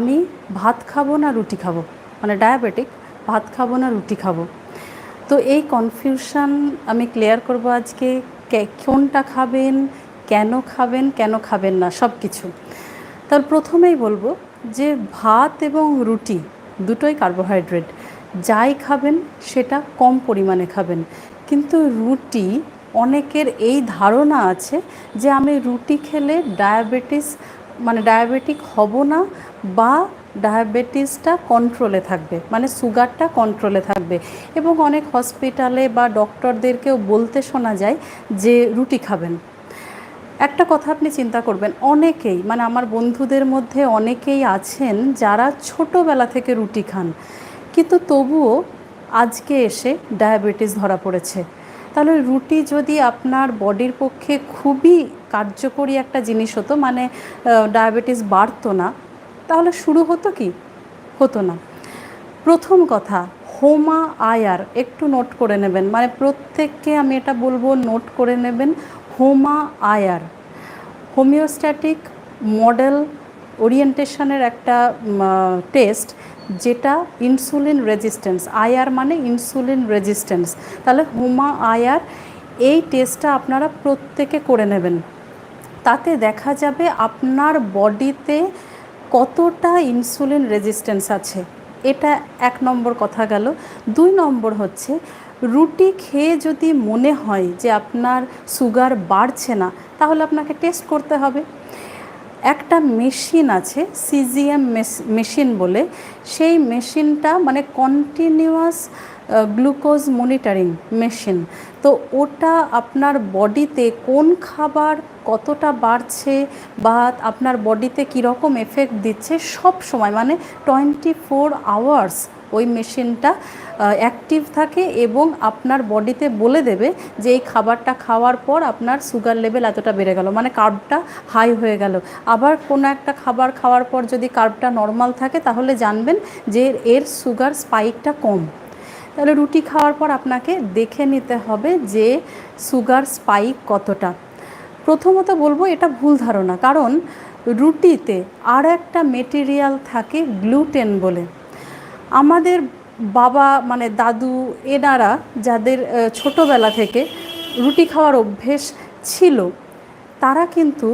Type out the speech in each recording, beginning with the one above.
আমি ভাত খাব না রুটি খাব? মানে ডায়াবেটিক ভাত খাব না রুটি খাব? তো এই কনফিউশন আমি ক্লিয়ার করব আজকে। কোনটা খাবেন? কেন খাবেন? কেন খাবেন না? সব কিছু তার প্রথমেই বলব যে ভাত এবং রুটি দুটোই কার্বোহাইড্রেট যাই খাবেন, সেটা কম পরিমাণে খাবেন। কিন্তু রুটি, অনেকের এই ধারণা আছে যে আমি রুটি খেলে ডায়াবেটিস মানে ডায়াবেটিক হব না বা ডায়াবেটিসটা কন্ট্রোলে থাকবে মানে সুগারটা কন্ট্রোলে থাকবে। এবং অনেক হসপিটালে বা ডক্টরদেরকেও বলতে শোনা যায় যে রুটি খাবেন। একটা কথা আপনি চিন্তা করবেন, অনেকেই মানে আমার বন্ধুদের মধ্যে অনেকেই আছেন যারা ছোটোবেলা থেকে রুটি খান। কিন্তু তবুও আজকে এসে ডায়াবেটিস ধরা পড়েছে। তাহলে রুটি যদি আপনার বডির পক্ষে খুবই কার্যকরী একটা জিনিস হতো মানে ডায়াবেটিস বাড়তো না, তাহলে শুরু হতো কি? হতো না। প্রথম কথা, হোমা আয়ার, একটু নোট করে নেবেন। মানে প্রত্যেককে আমি এটা বলব নোট করে নেবেন, হোমা আয়ার। হোমিওস্ট্যাটিক মডেল ওরিয়েন্টেশনের একটা টেস্ট যেটা ইনসুলিন রেজিস্ট্যান্স আয়ার মানে ইনসুলিন রেজিস্ট্যান্স তাহলে হোমা আয়ার, এই টেস্টটা আপনারা প্রত্যেকে করে নেবেন। তাতে দেখা যাবে আপনার বডিতে কতটা ইনসুলিন রেজিস্ট্যান্স আছে। এটা এক নম্বর কথা গেল। দুই নম্বর হচ্ছে, রুটি খেয়ে যদি মনে হয় যে আপনার সুগার বাড়ছে না, তাহলে আপনাকে টেস্ট করতে হবে। একটা মেশিন আছে, সিজিএম মেশিন বলে। সেই মেশিনটা মানে কন্টিনিউয়াস গ্লুকোজ মনিটরিং মেশিন। তো ওটা আপনার বডিতে কোন খাবার কতটা বাড়ছে বা আপনার বডিতে কীরকম এফেক্ট দিচ্ছে সব সময় মানে টোয়েন্টি ফোর আওয়ার্স ওই মেশিনটা অ্যাক্টিভ থাকে এবং আপনার বডিতে বলে দেবে যে এই খাবারটা খাওয়ার পর আপনার সুগার লেভেল এতটা বেড়ে গেল মানে কার্বটা হাই হয়ে গেল। আবার কোনো একটা খাবার খাওয়ার পর যদি কার্বটা নর্মাল থাকে, তাহলে জানবেন যে এর সুগার স্পাইকটা কম। তাহলে রুটি খাওয়ার পর আপনাকে দেখে নিতে হবে যে সুগার স্পাইক কতটা। প্রথমত বলব, এটা ভুল ধারণা, কারণ রুটিতে আর একটা মেটেরিয়াল থাকে গ্লুটেন বলে। আমাদের বাবা মানে দাদু, এনারা যাদের ছোটোবেলা থেকে রুটি খাওয়ার অভ্যেস ছিল, তারা কিন্তু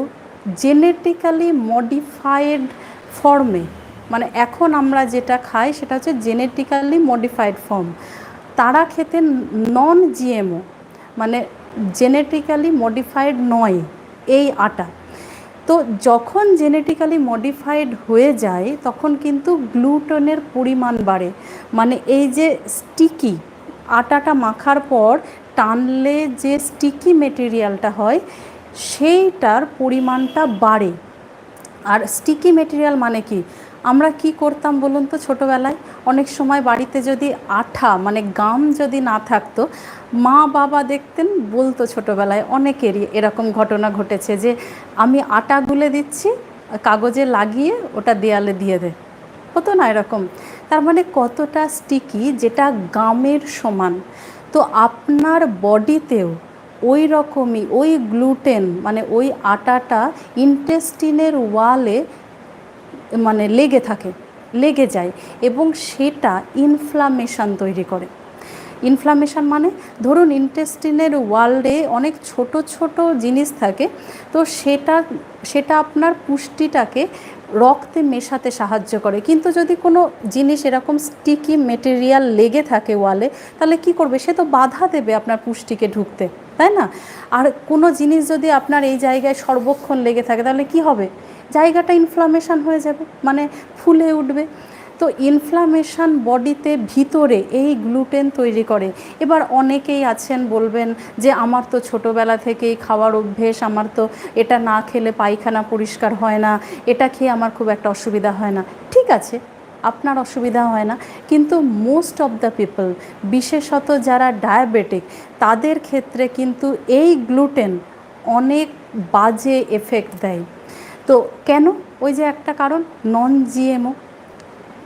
জেনেটিক্যালি মডিফাইড ফর্মে মানে এখন আমরা যেটা খাই সেটা হচ্ছে জেনেটিক্যালি মডিফাইড ফর্ম তারা খেতেন নন জিএমও মানে জেনেটিক্যালি মডিফাইড নয়, এই আটা। তো যখন জেনেটিক্যালি মডিফাইড হয়ে যায়, তখন কিন্তু গ্লুটনের পরিমাণ বাড়ে। মানে এই যে স্টিকি আটাটা মাখার পর টানলে যে স্টিকি মেটেরিয়ালটা হয়, সেইটার পরিমাণটা বাড়ে। আর স্টিকি মেটেরিয়াল মানে কি? আমরা কি করতাম বলুন তো ছোটোবেলায়? অনেক সময় বাড়িতে যদি আঠা মানে গাম যদি না থাকতো, মা বাবা দেখতেন বলতো ছোটোবেলায় অনেকেরই এরকম ঘটনা ঘটেছে যে আমি আটা গুলে দিচ্ছি, কাগজে লাগিয়ে ওটা দেয়ালে দিয়ে দে। হতো না এরকম? তার মানে কতটা স্টিকি যেটা গামের সমান। তো আপনার বডিতেও ওই রকমই, ওই গ্লুটেন মানে ওই আটাটা ইন্টেস্টিনের ওয়ালে মানে লেগে থাকে, লেগে যায় এবং সেটা ইনফ্লামেশান তৈরি করে। ইনফ্লামেশান মানে ধরুন ইন্টেস্টিনের ওয়ার্ল্ডে অনেক ছোট ছোট জিনিস থাকে, তো সেটা সেটা আপনার পুষ্টিটাকে রক্তে মেশাতে সাহায্য করে। কিন্তু যদি কোনো জিনিস এরকম স্টিকি মেটেরিয়াল লেগে থাকে ওয়ালে তাহলে কি করবে? সে তো বাধা দেবে আপনার পুষ্টিকে ঢুকতে, তাই না? আর কোনো জিনিস যদি আপনার এই জায়গায় সর্বক্ষণ লেগে থাকে, তাহলে কি হবে? জায়গাটা ইনফ্লামেশান হয়ে যাবে মানে ফুলে উঠবে। তো ইনফ্লামেশান বডিতে ভিতরে এই গ্লুটেন তৈরি করে। এবার অনেকেই আছেন বলবেন যে, আমার তো ছোটোবেলা থেকেই খাওয়ার অভ্যেস, আমার তো এটা না খেলে পায়খানা পরিষ্কার হয় না, এটা খেয়ে আমার খুব একটা অসুবিধা হয় না। ঠিক আছে, আপনার অসুবিধা হয় না, কিন্তু মোস্ট অফ দ্য পিপল বিশেষত যারা ডায়াবেটিক তাদের ক্ষেত্রে কিন্তু এই গ্লুটেন অনেক বাজে এফেক্ট দেয়। তো কেন? ওই যে একটা কারণ নন জিএমও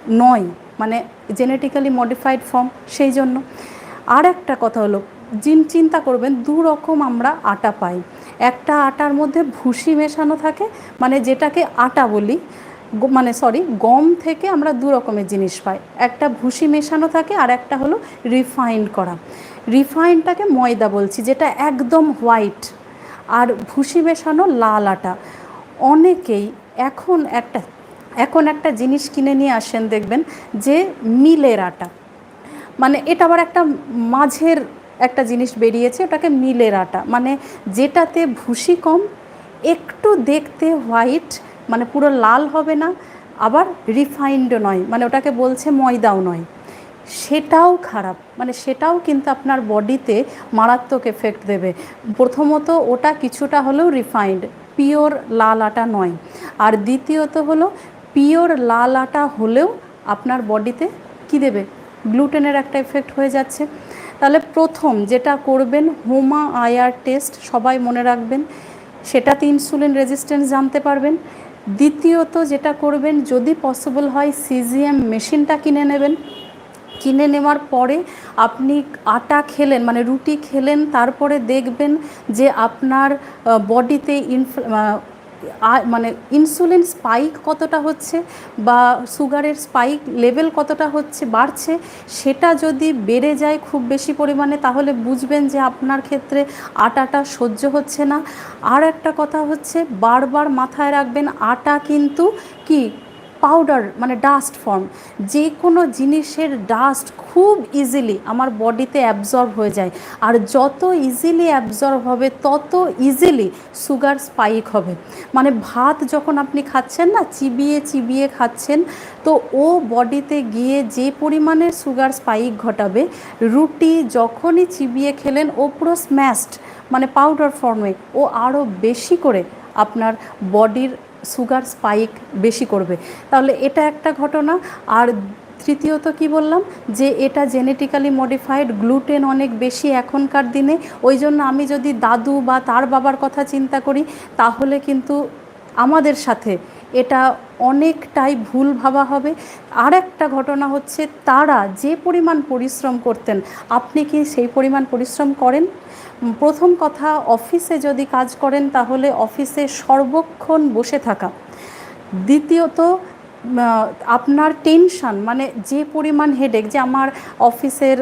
নয় মানে জেনেটিক্যালি মডিফাইড ফর্ম সেই জন্য। আর একটা কথা হলো, জিন চিন্তা করবেন, দু রকম আমরা আটা পাই। একটা আটার মধ্যে ভুসি মেশানো থাকে মানে যেটাকে আটা বলি মানে সরি গম থেকে আমরা দু রকমের জিনিস পাই। একটা ভুসি মেশানো থাকে আর একটা হলো রিফাইন্ড করা। রিফাইন্ডটাকে ময়দা বলছি, যেটা একদম হোয়াইট আর ভুসি মেশানো লাল আটা। অনেকেই এখন একটা এখন একটা জিনিস কিনে নিয়ে আসেন, দেখবেন যে মিলের আটা। মানে এটা আবার একটা মাঝের একটা জিনিস বেরিয়েছে, ওটাকে মিলের আটা। মানে যেটাতে ভুসি কম, একটু দেখতে হোয়াইট মানে পুরো লাল হবে না, আবার রিফাইন্ডও নয় মানে ওটাকে বলছে ময়দাও নয়। সেটাও খারাপ। মানে সেটাও কিন্তু আপনার বডিতে মারাত্মক এফেক্ট দেবে। প্রথমত ওটা কিছুটা হলেও রিফাইন্ড পিওর লাল আটা নয়। আর দ্বিতীয়ত হলো পিওর লাল আটা হলেও আপনার বডিতে কি দেবে? গ্লুটেনের একটা এফেক্ট হয়ে যাচ্ছে। তাহলে প্রথম যেটা করবেন, হোমা আয়ার টেস্ট সবাই মনে রাখবেন। সেটাতে ইনসুলিন রেজিস্ট্যান্স জানতে পারবেন। দ্বিতীয়ত যেটা করবেন, যদি পসিবল হয় সিজিএম মেশিনটা কিনে নেবেন। কিনে নেওয়ার পরে আপনি আটা খেলেন মানে রুটি খেলেন, তারপরে দেখবেন যে আপনার বডিতে মানে ইনসুলিন স্পাইক কতটা হচ্ছে বা সুগারের স্পাইক লেভেল কতটা হচ্ছে, বাড়ছে, সেটা যদি বেড়ে যায় খুব বেশি পরিমাণে, তাহলে বুঝবেন যে আপনার ক্ষেত্রে আটাটা সহ্য হচ্ছে না। আর একটা কথা হচ্ছে, বারবার মাথায় রাখবেন, আটা কিন্তু কি পাউডার মানে ডাস্ট ফর্ম যে কোনো জিনিসের ডাস্ট খুব ইজিলি আমার বডিতে অ্যাবজর্ব হয়ে যায়। আর যত ইজিলি অ্যাবজর্ব হবে, তত ইজিলি সুগার স্পাইক হবে। মানে ভাত যখন আপনি খাচ্ছেন না, চিবিয়ে চিবিয়ে খাচ্ছেন, তো ও বডিতে গিয়ে যে পরিমাণে সুগার স্পাইক ঘটাবে, রুটি যখনই চিবিয়ে খেলেন, ও পুরো স্ম্যাশড মানে পাউডার ফর্মে ও আরও বেশি করে আপনার বডির সুগার স্পাইক বেশি করবে। তাহলে এটা একটা ঘটনা। আর তৃতীয়ত কি বললাম? যে এটা জেনেটিক্যালি মডিফাইড, গ্লুটেন অনেক বেশি এখনকার দিনে। ওই জন্য আমি যদি দাদু বা তার বাবার কথা চিন্তা করি, তাহলে কিন্তু আমাদের সাথে এটা অনেকটাই ভুল ভাবা হবে। আর একটা ঘটনা হচ্ছে তারা যে পরিমাণ পরিশ্রম করতেন, আপনি কি সেই পরিমাণ পরিশ্রম করেন? প্রথম কথা, অফিসে যদি কাজ করেন তাহলে অফিসে সর্বক্ষণ বসে থাকা। দ্বিতীয়ত আপনার টেনশন মানে যে পরিমাণ হেডেক যে আমার অফিসের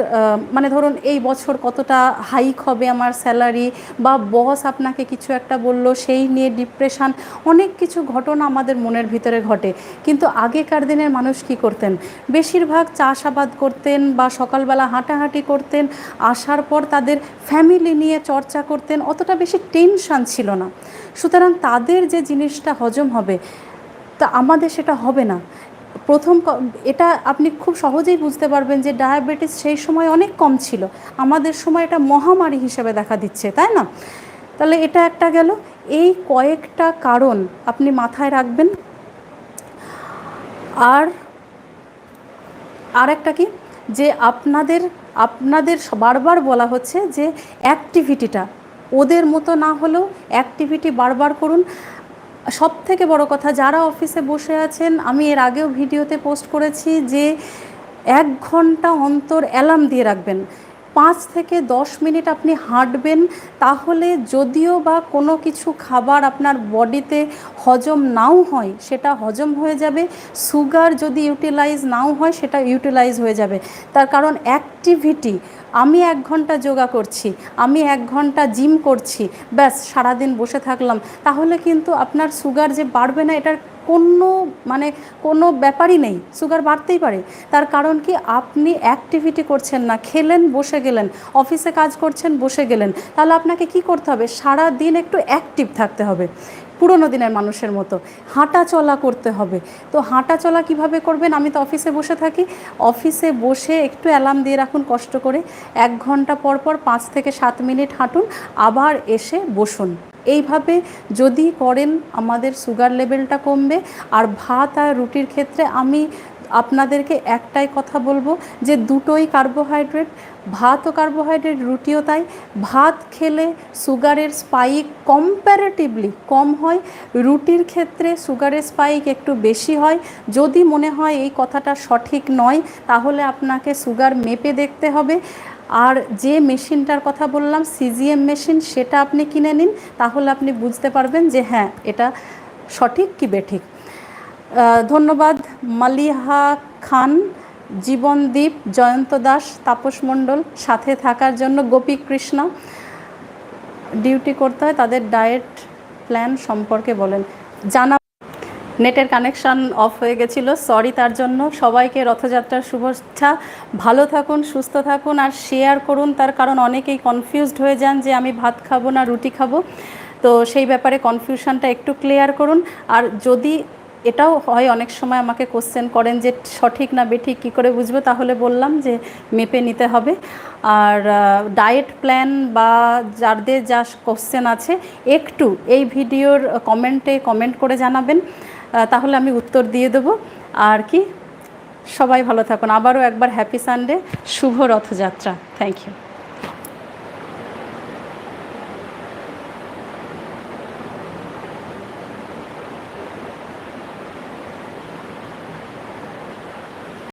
মানে ধরুন এই বছর কতটা হাইক হবে আমার স্যালারি বা বস আপনাকে কিছু একটা বলল, সেই নিয়ে ডিপ্রেশন অনেক কিছু ঘটনা আমাদের মনের ভিতরে ঘটে। কিন্তু আগেকার দিনের মানুষ কি করতেন? বেশিরভাগ চাষাবাদ করতেন, বা সকালবেলা হাঁটাহাঁটি করতেন, আসার পর তাদের ফ্যামিলি নিয়ে চর্চা করতেন, অতটা বেশি টেনশন ছিল না। সুতরাং তাদের যে জিনিসটা হজম হবে তা আমাদের সেটা হবে না। প্রথম এটা আপনি খুব সহজেই বুঝতে পারবেন যে ডায়াবেটিস সেই সময় অনেক কম ছিল। আমাদের সময় এটা মহামারী হিসেবে দেখা দিচ্ছে, তাই না? তাহলে এটা একটা গেল। এই কয়েকটা কারণ আপনি মাথায় রাখবেন। আর আর একটা কি? যে আপনাদের আপনাদের বারবার বলা হচ্ছে যে অ্যাক্টিভিটিটা ওদের মতো না হলেও অ্যাক্টিভিটি বারবার করুন। সব থেকে বড় কথা, যারা অফিসে বসে আছেন, আমি এর আগেও ভিডিওতে পোস্ট করেছি যে এক ঘণ্টা অন্তর অ্যালার্ম দিয়ে রাখবেন। পাঁচ থেকে দশ মিনিট আপনি হাঁটবেন, তাহলে যদিও বা কোনো কিছু খাবার আপনার বডিতে হজম নাও হয়, সেটা হজম হয়ে যাবে। সুগার যদি ইউটিলাইজ নাও হয়, সেটা ইউটিলাইজ হয়ে যাবে। তার কারণ অ্যাক্টিভিটি আমি এক ঘণ্টা যোগা করছি, আমি এক ঘণ্টা জিম করছি, ব্যাস সারাদিন বসে থাকলাম। তাহলে কিন্তু আপনার সুগার যে বাড়বে না, এটার কোনো মানে কোনো ব্যাপারই নেই, সুগার বাড়তেই পারে। তার কারণ কি, আপনি অ্যাক্টিভিটি করছেন না, খেলেন, বসে গেলেন অফিসে কাজ করছেন, বসে গেলেন। তাহলে আপনাকে কি করতে হবে? সারা দিন একটু অ্যাক্টিভ থাকতে হবে। পুরোনো দিনের মানুষের মতো। হাঁটা চলা করতে হবে। তো হাঁটা চলা কীভাবে করবেন? আমি তো অফিসে বসে থাকি। অফিসে বসে একটু অ্যালার্ম দিয়ে রাখুন কষ্ট করে। এক ঘণ্টা পর পর পাঁচ থেকে সাত মিনিট হাঁটুন। আবার এসে বসুন। এইভাবে যদি করেন, আমাদের সুগার লেভেলটা কমবে। আর ভাত আর রুটির ক্ষেত্রে আমি আপনাদেরকে একটাই কথা বলব যে দুটোই কার্বোহাইড্রেট ভাতও কার্বোহাইড্রেট রুটিও তাই। ভাত খেলে সুগারের স্পাইক কম্প্যারেটিভলি কম হয়। রুটির ক্ষেত্রে সুগারের স্পাইক একটু বেশি হয়। যদি মনে হয় এই কথাটা সঠিক নয়, তাহলে আপনাকে সুগার মেপে দেখতে হবে। আর যে মেশিনটার কথা বললাম সিজিএম মেশিন সেটা আপনি কিনে নিন, তাহলে আপনি বুঝতে পারবেন যে হ্যাঁ এটা সঠিক কি বেঠিক। ধন্যবাদ, মালিহা খান, জীবনদীপ, জয়ন্ত দাস, তাপস মণ্ডল সাথে থাকার জন্য, গোপী কৃষ্ণ। ডিউটি করতে হয়, তাদের ডায়েট প্ল্যান সম্পর্কে বলেন। জানা নেটের কানেকশন অফ হয়ে গেছিল, সরি তার জন্য। সবাইকে রথযাত্রার শুভেচ্ছা। ভালো থাকুন, সুস্থ থাকুন, আর শেয়ার করুন, তার কারণ অনেকেই কনফিউজড হয়ে যান যে আমি ভাত খাব না, রুটি খাব। তো সেই ব্যাপারে কনফিউশনটা একটু ক্লিয়ার করুন। আর যদি এটাও হয়, অনেক সময় আমাকে কোশ্চেন করেন যে সঠিক না বেঠিক, কী করে বুঝব? তাহলে বললাম যে মেপে নিতে হবে। আর ডায়েট প্ল্যান বা যাদের যা কোশ্চেন আছে, একটু এই ভিডিওর কমেন্টে কমেন্ট করে জানাবেন। তাহলে আমি উত্তর দিয়ে দেবো। আর কি? সবাই ভালো থাকুন। আবারও একবার হ্যাপি সানডে শুভ রথযাত্রা। Thank you